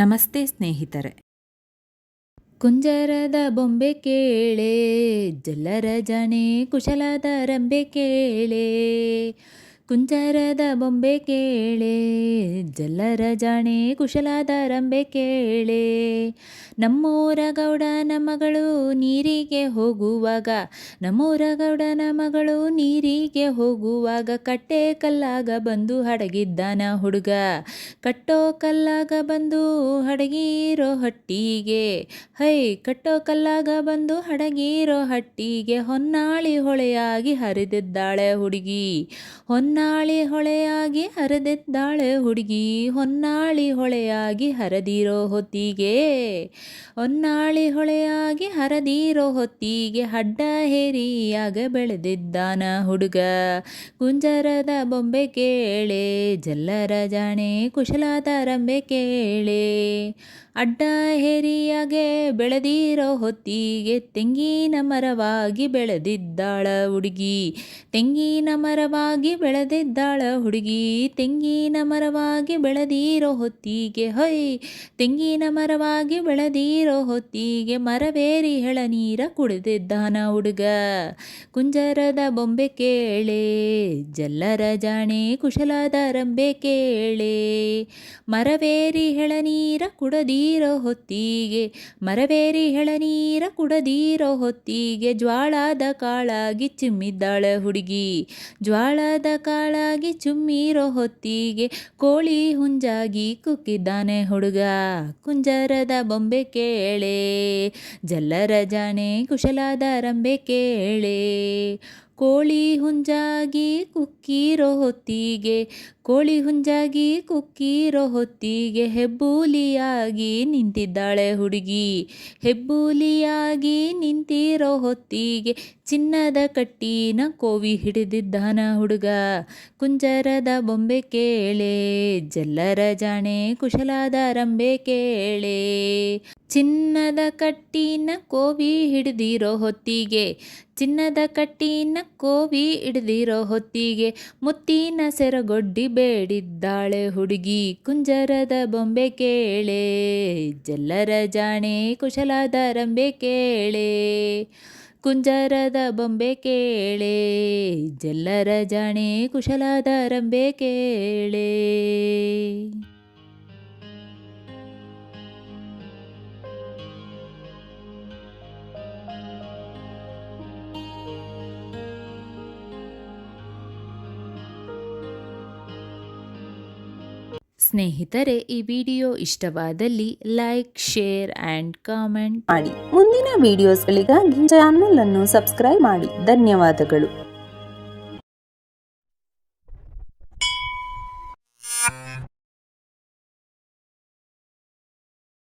ನಮಸ್ತೆ ಸ್ನೇಹಿತರೆ. ಕುಂಜರದ ಬೊಂಬೆ ಕೇಳೆ ಜಲ್ಲರ ಜನೆ ಕುಶಲದ ರಂಬೆ ಕೇಳೆ. ಕುಂಜರದ ಬೊಂಬೆ ಕೇಳೆ, ಜಲ್ಲರ ಜಾಣೆ ಕುಶಲದ ರಂಬೆ ಕೇಳೆ. ನಮ್ಮೂರ ಗೌಡನ ಮಗಳು ನೀರಿಗೆ ಹೋಗುವಾಗ, ನಮ್ಮೂರ ಗೌಡನ ಮಗಳು ನೀರಿಗೆ ಹೋಗುವಾಗ ಕಟ್ಟೆ ಕಲ್ಲಾಗ ಬಂದು ಹಡಗಿದ್ದಾನ ಹುಡುಗ. ಕಟ್ಟೋ ಕಲ್ಲಾಗ ಬಂದು ಹಡಗಿರೋ ಹಟ್ಟಿಗೆ, ಹೈ, ಕಟ್ಟೋ ಕಲ್ಲಾಗ ಬಂದು ಹಡಗಿರೋ ಹಟ್ಟಿಗೆ ಹೊನ್ನಾಳಿ ಹೊಳೆಯಾಗಿ ಹರಿದಿದ್ದಾಳೆ ಹುಡುಗಿ. ಹೊನ್ನಾಳಿ ಹೊಳೆಯಾಗಿ ಹರಿದೆದ್ದಾಳೆ ಹುಡುಗಿ. ಹೊನ್ನಾಳಿ ಹೊಳೆಯಾಗಿ ಹರದಿರೋ ಹೊತ್ತಿಗೆ, ಹೊನ್ನಾಳಿ ಹೊಳೆಯಾಗಿ ಹರದಿರೋ ಹೊತ್ತಿಗೆ ಅಡ್ಡ ಹೇರಿಯಾಗ ಬೆಳೆದಿದ್ದಾನ ಹುಡುಗ. ಕುಂಜರದ ಬೊಂಬೆ ಕೇಳೆ, ಜಲ್ಲರ ಜಾಣೆ, ಕುಶಲಾದ ರಂಬೆ ಕೇಳೆ. ಅಡ್ಡ ಹೇರಿಯಾಗೆ ಬೆಳೆದಿರೋ ಹೊತ್ತಿಗೆ ತೆಂಗಿನ ಮರವಾಗಿ ಬೆಳೆದಿದ್ದಾಳ ಹುಡುಗಿ. ತೆಂಗಿನ ಮರವಾಗಿ ಬೆಳೆದಿದ್ದಾಳ ಹುಡುಗಿ, ತೆಂಗಿನ ಮರವಾಗಿ ಬೆಳೆದಿರೋ ಹೊತ್ತಿಗೆ ಹೊಯ್ ತೆಂಗಿನ ಮರವಾಗಿ ಬೆಳೆದಿರೋ ಹೊತ್ತಿಗೆ ಮರವೇರಿ ಹೆಳನೀರ ಕುಡಿದಿದ್ದಾನ ಹುಡುಗ. ಕುಂಜರದ ಬೊಂಬೆ ಕೇಳೆ, ಜಲ್ಲರ ಜಾಣೆ ಕುಶಲದ ರಂಬೆ ಕೇಳೆ, ಮರವೇರಿ ಹೆಳನೀರ ಕುಡದಿರೋ ಹೊತ್ತಿಗೆ, ಮರವೇರಿ ಹೆಳನೀರ ಕುಡದಿರೋ ಹೊತ್ತಿಗೆ, ಜ್ವಾಳದ ಕಾಳಾಗಿ ಚಿಮ್ಮಿದ್ದಾಳೆ ಹುಡುಗಿ. ಜ್ವಾಳದ ಕಾಳಾಗಿ ಚುಮ್ಮಿರೋ ಹೊತ್ತಿಗೆ ಕೋಳಿ ಹುಂಜಾಗಿ ಕುಕ್ಕಿದ್ದಾನೆ ಹುಡುಗ. ಕುಂಜರದ ಬೊಂಬೆ ಕೇಳೆ, ಜಲ್ಲರ ಜಾಣೆ ಕುಶಲಾದ ರಂಬೆ ಕೇಳೆ. ಕೋಳಿ ಹುಂಜಾಗಿ ಕುಕ್ಕಿರೋ ಹೊತ್ತಿಗೆ, ಕೋಳಿ ಹುಂಜಾಗಿ ಕುಕ್ಕಿರೋ ಹೊತ್ತಿಗೆ ಹೆಬ್ಬೂಲಿಯಾಗಿ ನಿಂತಿದ್ದಾಳೆ ಹುಡುಗಿ. ಹೆಬ್ಬೂಲಿಯಾಗಿ ನಿಂತಿರೋ ಹೊತ್ತಿಗೆ ಚಿನ್ನದ ಕಟ್ಟಿನ ಕೋವಿ ಹಿಡಿದಿದ್ದಾನ ಹುಡುಗ. ಕುಂಜರದ ಬೊಂಬೆ ಕೇಳೆ, ಜಲ್ಲರ ಜಾಣೆ ಕುಶಲಾದ ರಂಬೆ ಕೇಳೆ. ಚಿನ್ನದ ಕಟ್ಟಿನ ಕೋವಿ ಹಿಡಿದಿರೋ ಹೊತ್ತಿಗೆ, ಚಿನ್ನದ ಕಟ್ಟಿನ ಕೋವಿ ಹಿಡಿದಿರೋ ಹೊತ್ತಿಗೆ ಮುತ್ತಿನ ಸೆರಗೊಡ್ಡಿ ಬೇಡಿದ್ದಾಳೆ ಹುಡುಗಿ. ಕುಂಜರದ ಬೊಂಬೆ ಕೇಳೆ, ಜಲ್ಲರ ಜಾಣೆ ಕುಶಲಾದ ರಂಬೆ ಕೇಳೆ. ಕುಂಜರದ ಬೊಂಬೆ ಕೇಳೆ, ಜಲ್ಲರ ಜಾಣೆ ಕುಶಲಾದ ರಂಬೆ ಕೇಳೆ. ಸ್ನೇಹಿತರೆ, ಈ ವಿಡಿಯೋ ಇಷ್ಟವಾದಲ್ಲಿ ಲೈಕ್ ಶೇರ್ ಆ್ಯಂಡ್ ಕಾಮೆಂಟ್ ಮಾಡಿ. ಮುಂದಿನ ವಿಡಿಯೋಸ್ಗಳಿಗಾಗಿ ಚಾನಲ್ ಅನ್ನು ಸಬ್ಸ್ಕ್ರೈಬ್ ಮಾಡಿ. ಧನ್ಯವಾದಗಳು.